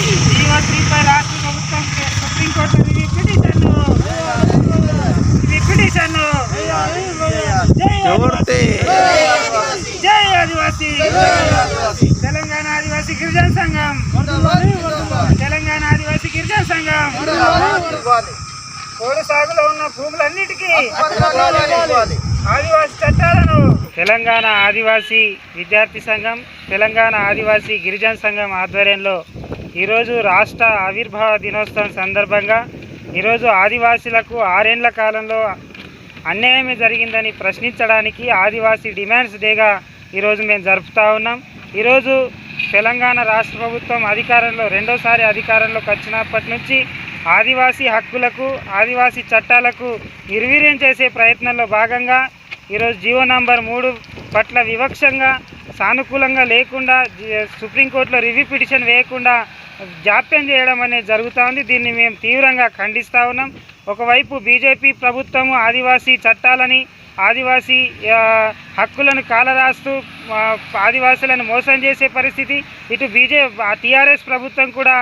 జీవోత్రీపై రాష్ట్ర ప్రభుత్వం supreme court petition petition జై ఎవరిది? జై ఆదివాసీ. తెలంగాణ ఆదివాసీ గిరిజన సంఘం. తెలంగాణ ఆదివాసీ గిరిజన సంఘం. కోడి సాగులో ఉన్న భూములన్నిటికీ ఆదివాసీ చట్టాలను తెలంగాణ ఆదివాసీ విద్యార్థి సంఘం తెలంగాణ ఆదివాసీ గిరిజన సంఘం ఆధ్వర్యంలో ఈరోజు రాష్ట్ర ఆవిర్భావ దినోత్సవం సందర్భంగా ఈరోజు ఆదివాసీలకు ఆరేండ్ల కాలంలో అన్యాయమే జరిగిందని ప్రశ్నించడానికి ఆదివాసీ డిమాండ్స్ డేగా ఈరోజు మేము జరుపుతా ఉన్నాం. ఈరోజు తెలంగాణ రాష్ట్ర ప్రభుత్వం అధికారంలో రెండోసారి అధికారంలోకి వచ్చినప్పటి నుంచి ఆదివాసీ హక్కులకు ఆదివాసీ చట్టాలకు నిర్వీర్యం చేసే ప్రయత్నంలో భాగంగా ఈరోజు జీవో నంబర్ మూడు పట్ల వివక్షంగా సానుకూలంగా లేకుండా సుప్రీంకోర్టులో రివ్యూ పిటిషన్ వేయకుండా జాప్యం చేయడం అనేది జరుగుతూ ఉంది. దీన్ని మేము తీవ్రంగా ఖండిస్తూ ఉన్నాం. ఒకవైపు బీజేపీ ప్రభుత్వము ఆదివాసీ చట్టాలని ఆదివాసీ హక్కులను కాలరాస్తూ ఆదివాసులను మోసం చేసే పరిస్థితి ఇటు బీజే టీఆర్ఎస్ ప్రభుత్వం కూడా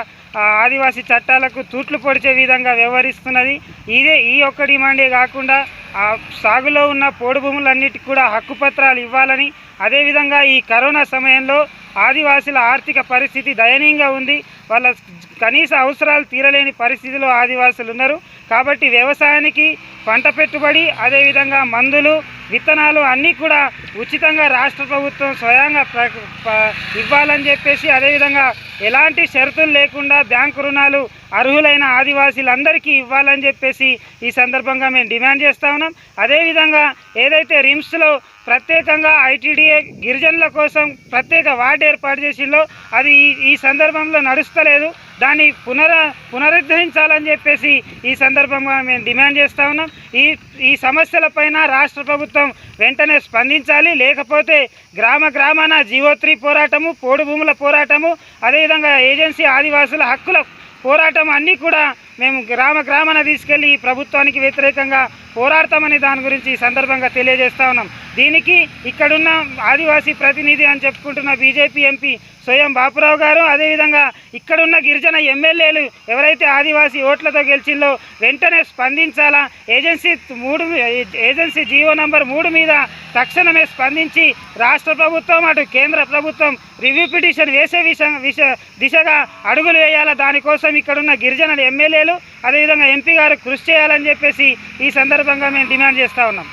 ఆదివాసీ చట్టాలకు తూట్లు పొడిచే విధంగా వ్యవహరిస్తున్నది. ఇదే ఈ ఒక్క డిమాండే కాకుండా ఆ సాగులో ఉన్న పోడు భూములన్నిటికీ కూడా హక్కు పత్రాలు ఇవ్వాలని అదేవిధంగా ఈ కరోనా సమయంలో ఆదివాసుల ఆర్థిక పరిస్థితి దయనీయంగా ఉంది. వాళ్ళ కనీస అవసరాలు తీరలేని పరిస్థితిలో ఆదివాసులు ఉన్నారు. కాబట్టి వ్యవసాయానికి పంట పెట్టుబడి అదేవిధంగా మందులు విత్తనాలు అన్నీ కూడా ఉచితంగా రాష్ట్ర ప్రభుత్వం స్వయంగా ప్ర- ప- ఇవ్వాలని చెప్పేసి అదేవిధంగా ఎలాంటి షరతులు లేకుండా బ్యాంకు రుణాలు అర్హులైన ఆదివాసీలందరికీ ఇవ్వాలని చెప్పేసి ఈ సందర్భంగా మేము డిమాండ్ చేస్తా ఉన్నాం. అదేవిధంగా ఏదైతే రిమ్స్లో ప్రత్యేకంగా ఐటీడీఏ గిరిజనుల కోసం ప్రత్యేక వార్డు ఏర్పాటు చేసిందో అది ఈ సందర్భంలో నడుస్తలేదు. దాన్ని పునర పునరుద్ధరించాలని చెప్పేసి ఈ సందర్భంగా మేము డిమాండ్ చేస్తా ఉన్నాం. ఈ ఈ సమస్యలపైన రాష్ట్ర ప్రభుత్వం వెంటనే స్పందించాలి. లేకపోతే గ్రామ గ్రామాన జీవోత్రి పోరాటము పోడు భూముల పోరాటము అదేవిధంగా ఏజెన్సీ ఆదివాసుల హక్కుల పోరాటం అన్నీ కూడా మేము గ్రామ గ్రామాన తీసుకెళ్ళి ఈ ప్రభుత్వానికి వ్యతిరేకంగా పోరాడతామని దాని గురించి ఈ సందర్భంగా తెలియజేస్తా ఉన్నాం. దీనికి ఇక్కడున్న ఆదివాసీ ప్రతినిధి అని చెప్పుకుంటున్న బీజేపీ ఎంపీ స్వయం బాపురావు గారు అదేవిధంగా ఇక్కడున్న గిరిజన ఎమ్మెల్యేలు ఎవరైతే ఆదివాసీ ఓట్లతో గెలిచిందో వెంటనే స్పందించాలా? ఏజెన్సీ మూడు ఏజెన్సీ జీవో నంబర్ మూడు మీద తక్షణమే స్పందించి రాష్ట్ర ప్రభుత్వం అటు కేంద్ర ప్రభుత్వం రివ్యూ పిటిషన్ వేసే విష విష దిశగా అడుగులు వేయాలా? దానికోసం ఇక్కడున్న గిరిజన ఎమ్మెల్యేలు అదేవిధంగా ఎంపీ గారు కృషి చేయాలని చెప్పేసి ఈ సందర్భంగా మేము డిమాండ్ చేస్తూ ఉన్నాం.